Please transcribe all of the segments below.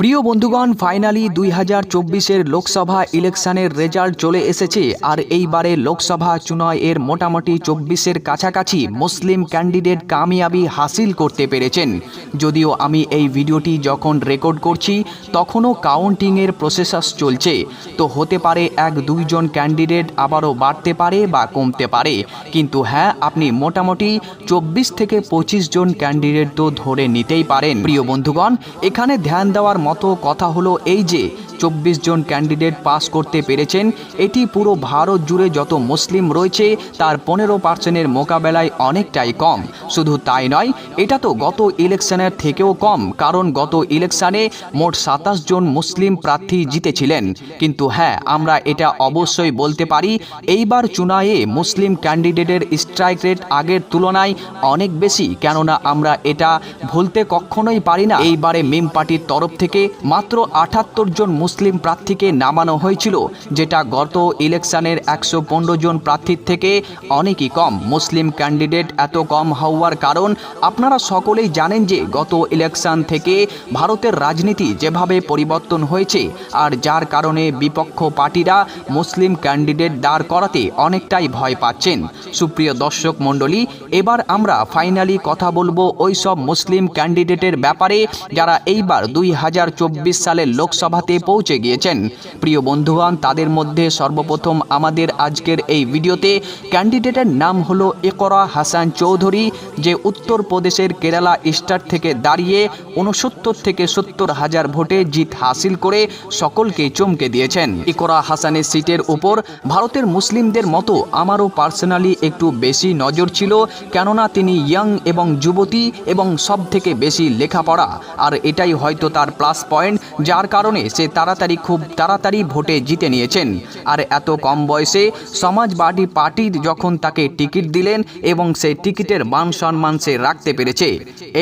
প্রিয় বন্ধুগণ ফাইনালি দুই হাজার চব্বিশের লোকসভা ইলেকশনের রেজাল্ট চলে এসেছে, আর এইবারে লোকসভা চুনায় এর মোটামুটি চব্বিশের কাছাকাছি মুসলিম ক্যান্ডিডেট কামিয়াবি হাসিল করতে পেরেছেন। যদিও আমি এই ভিডিওটি যখন রেকর্ড করছি, তখনও কাউন্টিংয়ের প্রসেসাস চলছে। তো হতে পারে এক দুইজন ক্যান্ডিডেট আবারও বাড়তে পারে বা কমতে পারে। কিন্তু হ্যাঁ আপনি মোটামুটি চব্বিশ থেকে পঁচিশ জন ক্যান্ডিডেট তো ধরে নিতেই পারেন। প্রিয় বন্ধুগণ, এখানে ধ্যান দেওয়ার মতো কথা হলো এই যে চব্বিশ জন ক্যান্ডিডেট পাস করতে পেরেছেন। এটি পুরো ভারত জুড়ে যত মুসলিম রয়েছে, তার পনেরো পার্সেন্টের মোকাবেলায় অনেকটাই কম। শুধু তাই নয়, এটা তো গত ইলেকশনের থেকেও কম, কারণ গত ইলেকশনে মোট সাতাশ জন মুসলিম প্রার্থী জিতেছিলেন। কিন্তু হ্যাঁ আমরা এটা অবশ্যই বলতে পারি, এইবার চুনায়ে মুসলিম ক্যান্ডিডেটের স্ট্রাইক রেট আগের তুলনায় অনেক বেশি, কেননা আমরা এটা ভুলতে কখনোই পারি না। এইবারে মিম পার্টির তরফ থেকে মাত্র আটাত্তর জন মুসলিম প্রার্থীকে নামানো হয়েছিল, যেটা গত ইলেকশনের একশো পনেরো জন প্রার্থীর থেকে অনেকই কম। মুসলিম ক্যান্ডিডেট এত কম হওয়ার কারণ আপনারা সকলেই জানেন যে গত ইলেকশন থেকে ভারতের রাজনীতি যেভাবে পরিবর্তন হয়েছে, আর যার কারণে বিপক্ষ পার্টিরা মুসলিম ক্যান্ডিডেট দাঁড় করাতে অনেকটাই ভয় পাচ্ছেন। সুপ্রিয় দর্শক মণ্ডলী, এবার আমরা ফাইনালি কথা বলব ওই সব মুসলিম ক্যান্ডিডেটের ব্যাপারে, যারা এইবার দুই হাজার চব্বিশ সালের লোকসভাতে পৌঁছে গিয়েছেন। প্রিয় বন্ধুগণ, তাদের মধ্যে সর্বপ্রথম আমাদের আজকের এই ভিডিওতে ক্যান্ডিডেটের নাম হলো একরা হাসান চৌধুরী, যে উত্তরপ্রদেশের কেরালা স্টার থেকে দাঁড়িয়ে উনসত্তর থেকে সত্তর হাজার ভোটে জিত হাসিল করে সকলকে চমকে দিয়েছেন। একরা হাসানের সিটের উপর ভারতের মুসলিমদের মতো আমারও পার্সোনালি একটু বেশি নজর ছিল, কেননা তিনি ইয়াং এবং যুবতী এবং সব থেকে বেশি লেখাপড়া। আর এটাই হয়তো তার প্লাস পয়েন্ট, যার কারণে সে তাড়াতাড়ি খুব তাড়াতাড়ি ভোটে জিতে নিয়েছেন। আর এত কম বয়সে সমাজবাদী পার্টির যখন তাকে টিকিট দিলেন এবং সেই টিকিটের মান সম্মান সে রাখতে পেরেছে।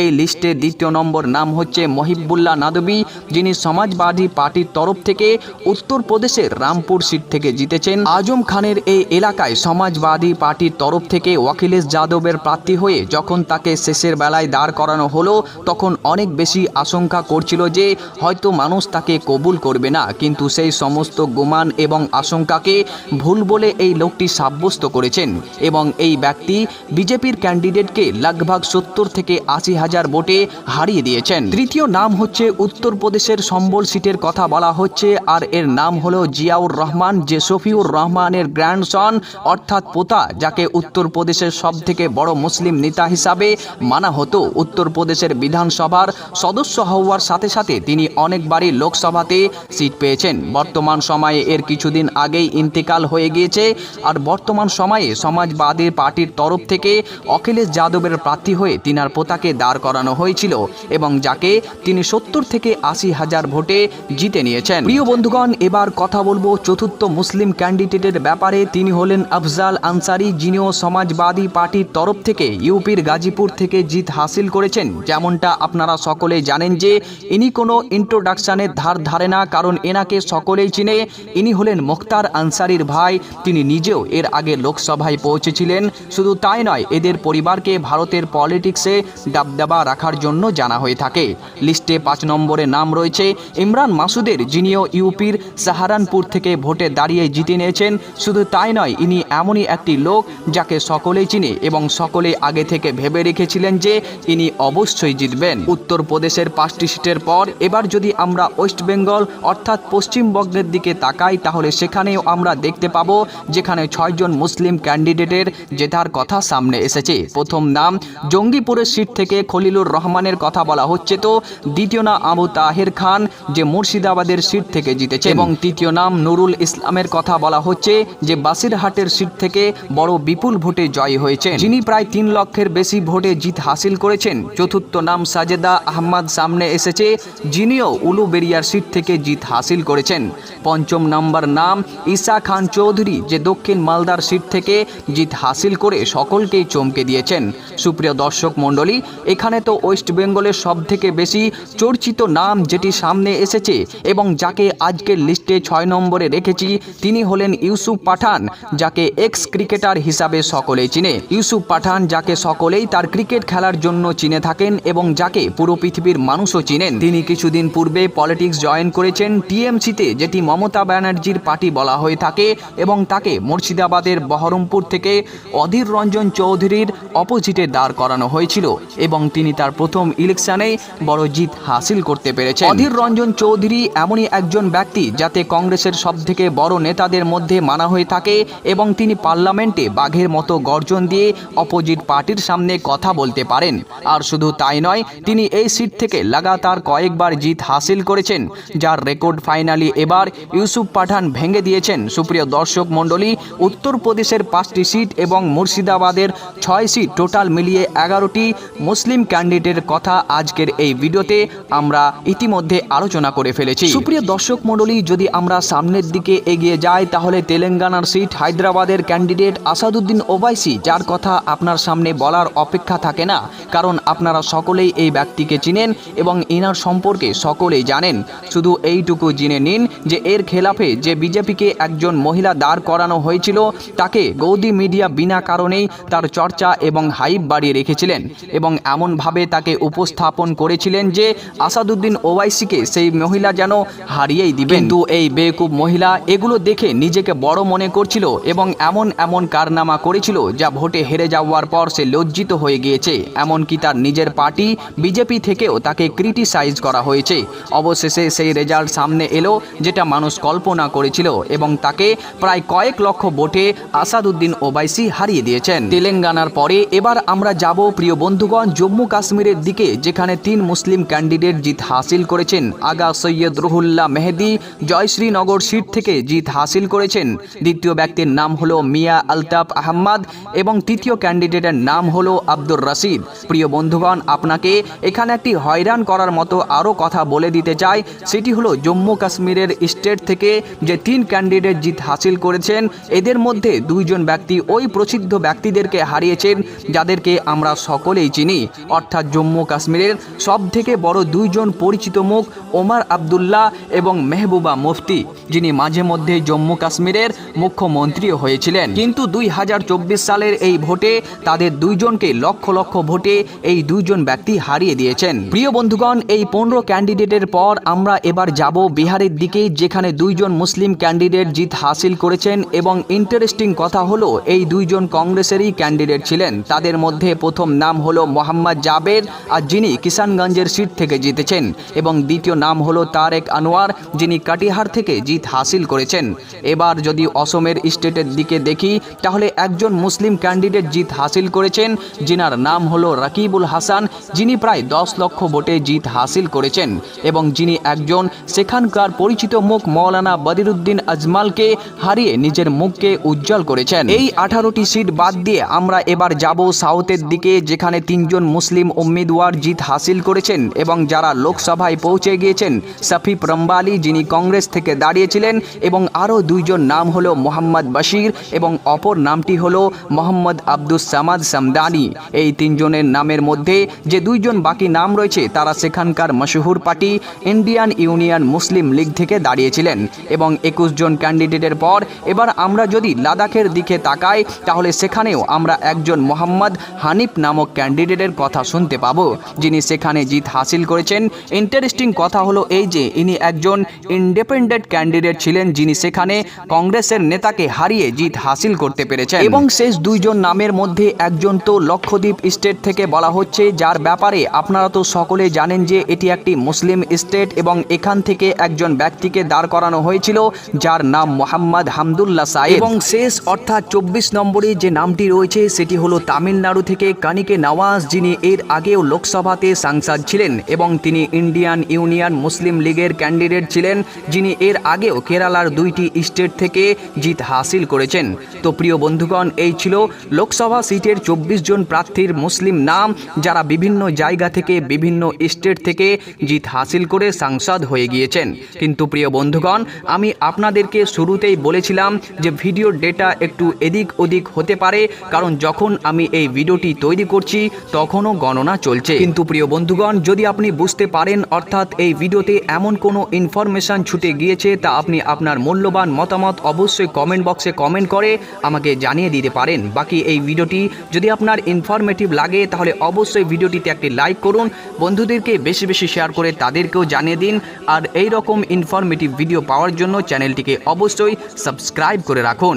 এই লিস্টে দ্বিতীয় নম্বর নাম হচ্ছে মহিবুল্লাহ নাদবী, যিনি সমাজবাদী পার্টির তরফ থেকে উত্তরপ্রদেশের রামপুর সিট থেকে জিতেছেন। আজম খানের এই এলাকায় সমাজবাদী পার্টির তরফ থেকে অখিলেশ যাদবের প্রার্থী হয়ে যখন তাকে শেষের বেলায় দাঁড় করানো হলো, তখন অনেক বেশি আশঙ্কা করছিল যে হয়তো মানুষ তাকে কবুল করবে না, কিন্তু সেই সমস্ত গুমান এবং আশঙ্কাকে ভুল বলে এই লোকটি সাব্যস্ত করেছেন এবং এই ব্যক্তি বিজেপির ক্যান্ডিডেটকে লাগভাগ সত্তর থেকে আশি হাজার ভোটে হারিয়ে দিয়েছেন। তৃতীয় নাম হচ্ছে উত্তরপ্রদেশের সম্বল সিটের কথা বলা হচ্ছে, আর এর নাম হলো জিয়াউর রহমান, যে শফিউর রহমানের গ্র্যান্ডসন অর্থাৎ পোতা, যাকে উত্তরপ্রদেশের সব থেকে বড় মুসলিম নেতা হিসাবে মানা হতো। উত্তরপ্রদেশের বিধানসভার সদস্য হওয়ার সাথে সাথে তিনি অনেকবারই লোকসভাতে সিট পেয়েছেন। বর্তমান সময়ে এর কিছুদিন আগেই ইন্তেকাল হয়ে গিয়েছে আর বর্তমান সময়ে সমাজবাদী পার্টির তরফ থেকে অখিলেশ যাদবের প্রার্থী হয়ে তিনার পোতাকে দাঁড় করানো হয়েছিল এবং যাকে তিনি সত্তর থেকে আশি হাজার ভোটে জিতে নিয়েছেন। প্রিয় বন্ধুগণ, এবার কথা বলব চতুর্থ মুসলিম ক্যান্ডিডেটের ব্যাপারে। তিনি হলেন আফজাল আনসারি, যিনিও সমাজবাদী পার্টির তরফ থেকে ইউপির গাজীপুর থেকে জিত হাসিল করেছেন। যেমনটা আপনারা সকলে জানেন যে ইনি কোনো ইন্ট্রোডাকশনের ধার ধারে না কারণ এনাকে সকলেই চিনে। ইনি হলেন মুখতার আনসারির ভাই। তিনি নিজেও এর আগে লোকসভায় পৌঁছেছিলেন। শুধু তাই নয়, এদের পরিবারকে ভারতের পলিটিক্সে দাবদাবা রাখার জন্য জানা হয়ে থাকে। লিস্টে পাঁচ নম্বরে নাম রয়েছে ইমরান মাসুদের, যিনিও ইউপির সাহারানপুর থেকে ভোটে দাঁড়িয়ে জিতে নিয়েছেন। শুধু তাই নয়, ইনি এমনই একটি লোক যাকে সকলেই চিনে এবং সকলে আগে থেকে ভেবে রেখেছিলেন যে ইনি অবশ্যই জিতবেন। উত্তরপ্রদেশের পাঁচটি সিটের পর এবার যদি আমরা ওয়েস্ট বেঙ্গল অর্থাৎ পশ্চিমবঙ্গের দিকে তাকাই, তাহলে সেখানেও আমরা দেখতে পাবো যেখানে ছয়জন মুসলিম ক্যান্ডিডেটের জেতার কথা সামনে এসেছে। প্রথম নাম জঙ্গিপুরের সিট থেকে খলিলুর রহমানের কথা বলা হচ্ছে তো, দ্বিতীয় নাম আবু তাহের খান, যে মুর্শিদাবাদের সিট থেকে জিতেছে এবং তৃতীয় নাম নুরুল ইসলামের কথা বলা হচ্ছে, যে বাসিরহাটের সিট থেকে বড় বিপুল ভোটে জয় হয়েছে যিনি প্রায় তিন লক্ষের বেশি ভোটে জিত হাসিল করেছেন। চতুর্থ নাম সাজেদা আহমদ সামনে এসেছে, যিনিও উলুবেরিয়ার সিট থেকে জিত হাসিল করেছেন। পঞ্চম নম্বর নাম ঈশা খান চৌধুরী, যে দক্ষিণ মালদার সিট থেকে জিত হাসিল করে সকলকেই চমকে দিয়েছেন। সুপ্রিয় দর্শক মণ্ডলী, এখানে তো ওয়েস্ট বেঙ্গলের সব থেকে বেশি চর্চিত নাম যেটি সামনে এসেছে এবং যাকে আজকের লিস্টে ছয় নম্বরে রেখেছি, তিনি হলেন ইউসুফ পাঠান, যাকে এক্স ক্রিকেটার হিসাবে সকল সকলেই চিনে। ইউসুফ পাঠান যাকে সকলেই তার ক্রিকেট খেলার জন্য চিনে থাকেন এবং যাকে পুরো পৃথিবীর মানুষও চিনেন। তিনি কিছুদিন পূর্বে পলিটিক্স জয়েন করেছেন টিএমসিতে যেটি মমতা ব্যানার্জির পার্টি বলা হয়ে থাকে এবং তাকে মুর্শিদাবাদের বহরমপুর থেকে অধীর রঞ্জন চৌধুরীর অপোজিটে দাঁড় করানো হয়েছিল এবং তিনি তার প্রথম ইলেকশনে বড় জিত হাসিল করতে পেরেছেন। অধীর রঞ্জন চৌধুরী এমনই একজন ব্যক্তি যাতে কংগ্রেসের সবথেকে বড় নেতাদের মধ্যে মানা হয়ে থাকে এবং তিনি পার্লামেন্টে বাঘের মতো গর্জন দিয়ে অপোজিট পার্টির সামনে কথা বলতে পারেন। আর শুধু তাই নয়, তিনি এই সিট থেকে লাগাতার কয়েকবার জিত হাসিল করেছেন, যার রেকর্ড ফাইনালি এবার ইউসুফ পাঠান ভেঙে দিয়েছেন। সুপ্রিয় দর্শক মণ্ডলী, উত্তরপ্রদেশের পাঁচটি সিট এবং মুর্শিদাবাদের ছয় সিট টোটাল মিলিয়ে এগারোটি মুসলিম ক্যান্ডিডেটের কথা আজকের এই ভিডিওতে আমরা ইতিমধ্যে আলোচনা করে ফেলেছি। সুপ্রিয় দর্শক মণ্ডলী, যদি আমরা সামনের দিকে এগিয়ে যাই, তাহলে তেলেঙ্গানার সিট হায়দ্রাবাদের ক্যান্ডিডেট আসাদুদ্দিন ওবাইসি যার কথা আপনার সামনে বলার অপেক্ষা থাকে না, কারণ আপনারা সকলেই এই ব্যক্তিকে চিনেন এবং ইনার সম্পর্কে সকলেই জানেন। শুধু এইটুকু জেনে নিন যে এর খেলাফে যে বিজেপিকে একজন মহিলা দাঁড় করানো হয়েছিল, তাকে গৌদি মিডিয়া বিনা কারণেই তার চর্চা এবং হাইপ বাড়িয়ে রেখেছিলেন এবং এমনভাবে তাকে উপস্থাপন করেছিলেন যে আসাদুদ্দিন ওয়াইসিকে সেই মহিলা যেন হারিয়েই দিবেন। কিন্তু এই বেকুব মহিলা এগুলো দেখে নিজেকে বড় মনে করছিল এবং এমন এমন কারনামা করেছিল যা ভোটে হেরে যাওয়ার পর সে লজ্জিত হয়ে গিয়েছে। এমনকি তার নিজের পার্টি বিজেপি থেকেও তাকে ক্রিটিসাইজ করা হয়েছে। অবশেষে সেই রেজাল্ট সামনে এলো, যেটা মানুষ কল্পনা করেছিল এবং তাকে প্রায় কয়েক লক্ষ ভোটে আসাদুদ্দিন ওবাইসি হারিয়ে দিয়েছেন। তেলেঙ্গানার পরে এবার আমরা যাব, প্রিয় বন্ধুগণ, জম্মু কাশ্মীরের দিকে, যেখানে তিন মুসলিম ক্যান্ডিডেট জিত হাসিল করেছেন। আগা সৈয়দ রুহুল্লাহ মেহেদি জয়শ্রীনগর সিট থেকে জিত হাসিল করেছেন। দ্বিতীয় ব্যক্তির নাম হলো মিয়া আলতাফ আহম্মদ এবং তৃতীয় ক্যান্ডিডেটের নাম হলো আব্দুর রশিদ। প্রিয় বন্ধুগণ, আপনাকে এখানে একটি হয়রান করার মতো আরও কথা বলে দিতে চাই, সেটি হলো জম্মু কাশ্মীরের স্টেট থেকে যে তিন ক্যান্ডিডেট জিত হাসিল করেছেন, এদের মধ্যে দুইজন ব্যক্তি ওই প্রসিদ্ধ ব্যক্তিদেরকে হারিয়েছেন, যাদেরকে আমরা সকলেই চিনি। অর্থাৎ জম্মু কাশ্মীরের সব থেকে বড় দুইজন পরিচিত মুখ ওমর আবদুল্লাহ এবং মেহবুবা মুফতি, যিনি মাঝে মধ্যে জম্মু কাশ্মীরের মুখ্যমন্ত্রীও হয়েছিলেন। কিন্তু দুই হাজার চব্বিশ সালের এই ভোটে তাদের দুইজনকে লক্ষ লক্ষ ভোটে এই দুইজন ব্যক্তি হারিয়ে দিয়েছেন। প্রিয় বন্ধুগণ, এই পনেরো ক্যান্ডিডেটের পর আমরা এবার যাব বিহারের দিকে, যেখানে দুইজন মুসলিম ক্যান্ডিডেট জিত হাসিল করেছেন এবং ইন্টারেস্টিং কথা হলো, এই দুইজন কংগ্রেসেরই ক্যান্ডিডেট ছিলেন। তাদের মধ্যে প্রথম নাম হলো মোহাম্মদ জাবের আর যিনি কিষানগঞ্জের সিট থেকে জিতেছেন। এবং দ্বিতীয় নাম হলো তারেক আনোয়ার, যিনি কাটিহার থেকে জিত হাসিল করেছেন। এবার যদি অসমের স্টেটের দিকে দেখি, তাহলে একজন মুসলিম ক্যান্ডিডেট জিত হাসিল করেছেন, যিনার নাম হলো রাকিবুল হাসান, যিনি প্রায় দশ লক্ষ ভোটে জিত হাসিল করেছেন। এবং যিনি একজন সেখানকার পরিচিত মুখ মৌলানা বদিরুদ্দিন আজমালকে হারিয়ে নিজের মুখকে উজ্জ্বল করেছেন। এই আঠারোটি সিট বাদ দিয়ে আমরা এবার যাব সাউথের দিকে, যেখানে তিনজন মুসলিম উম্মিদওয়ার জিত হাসিল করেছেন এবং যারা লোকসভায় পৌঁছে গিয়েছেন, সাফিফ রম্বালি যিনি কংগ্রেস থেকে দাঁড়িয়েছিলেন এবং আরও দুইজন নাম হলো মোহাম্মদ বশির এবং অপর নামটি হলো মোহাম্মদ আব্দুস সামাদ সামদানি। এই তিনজনের নামের মধ্যে যে দুইজন বাকি নাম রয়েছে, তারা সেখানকার মশহুর party, Indian union Muslim league থেকে দাঁড়িয়েছিলেন এবং একুশ জন ক্যান্ডিডেটের পর এবার আমরা যদি লাদাখের দিকে তাকাই, তাহলে সেখানেও আমরা একজন মোহাম্মদ হানিফ নামক ক্যান্ডিডেটের কথা শুনতে পাবো, যিনি সেখানে জিত হাসিল করেছেন। ইন্টারেস্টিং কথা হলো এই যে ইনি একজন ইন্ডিপেন্ডেন্ট ক্যান্ডিডেট ছিলেন, যিনি সেখানে কংগ্রেসের নেতাকে হারিয়ে জিত হাসিল করতে পেরেছেন। এবং শেষ দুইজন নামের মধ্যে একজন তো লক্ষদ্বীপ স্টেট থেকে বলা হচ্ছে, যার ব্যাপারে আপনারা তো সকলে জানেন যে এটি একটি মুসলিম স্টেট এবং এখান থেকে একজন ব্যক্তিকে দাঁড় করানো হয়েছিল, যার নাম মোহাম্মদ হামদুল্লাহ সাহেব। এবং শেষ অর্থাৎ চব্বিশ নম্বরে যে নামটি রয়েছে, সেটি হলো তামিলনাড়ু থেকে কানিকে নওয়াজ, যিনি এর আগেও লোকসভাতে সাংসদ ছিলেন এবং তিনি ইন্ডিয়ান ইউনিয়ন মুসলিম লীগের ক্যান্ডিডেট ছিলেন, যিনি এর আগেও কেরালার দুইটি স্টেট থেকে জিত হাসিল করেছেন। তো প্রিয় বন্ধুগণ, এই ছিল লোকসভা সিটের চব্বিশ জন প্রার্থীর মুসলিম নাম, যারা বিভিন্ন জায়গা থেকে বিভিন্ন স্টেট থেকে জিত হাসিল করে সাংসদ হয়ে গিয়েছেন। কিন্তু প্রিয় বন্ধুগণ, আমি আপনাদেরকে শুরুতেই বলেছিলাম যে ভিডিওর ডেটা একটু এদিক ওদিক হতে পারে, কারণ যখন আমি এই ভিডিওটি তৈরি করছি, তখনও গণনা চলছে। কিন্তু প্রিয় বন্ধুগণ, যদি আপনি বুঝতে পারেন, অর্থাৎ এই ভিডিওতে এমন কোনো ইনফরমেশান ছুটে গিয়েছে, তা আপনি আপনার মূল্যবান মতামত অবশ্যই কমেন্ট বক্সে কমেন্ট করে আমাকে জানিয়ে দিতে পারেন। বাকি এই ভিডিওটি যদি আপনার ইনফরমেটিভ লাগে, তাহলে অবশ্যই ভিডিওটিতে একটি লাইক করুন। বন্ধুদেরকে বেশি বেশি শেয়ার করে তাদেরকেও জানিয়ে দিন। আর এই রকম ইনফরমেটিভ ভিডিও পাওয়ার জন্য চ্যানেলটিকে অবশ্যই সাবস্ক্রাইব করে রাখুন।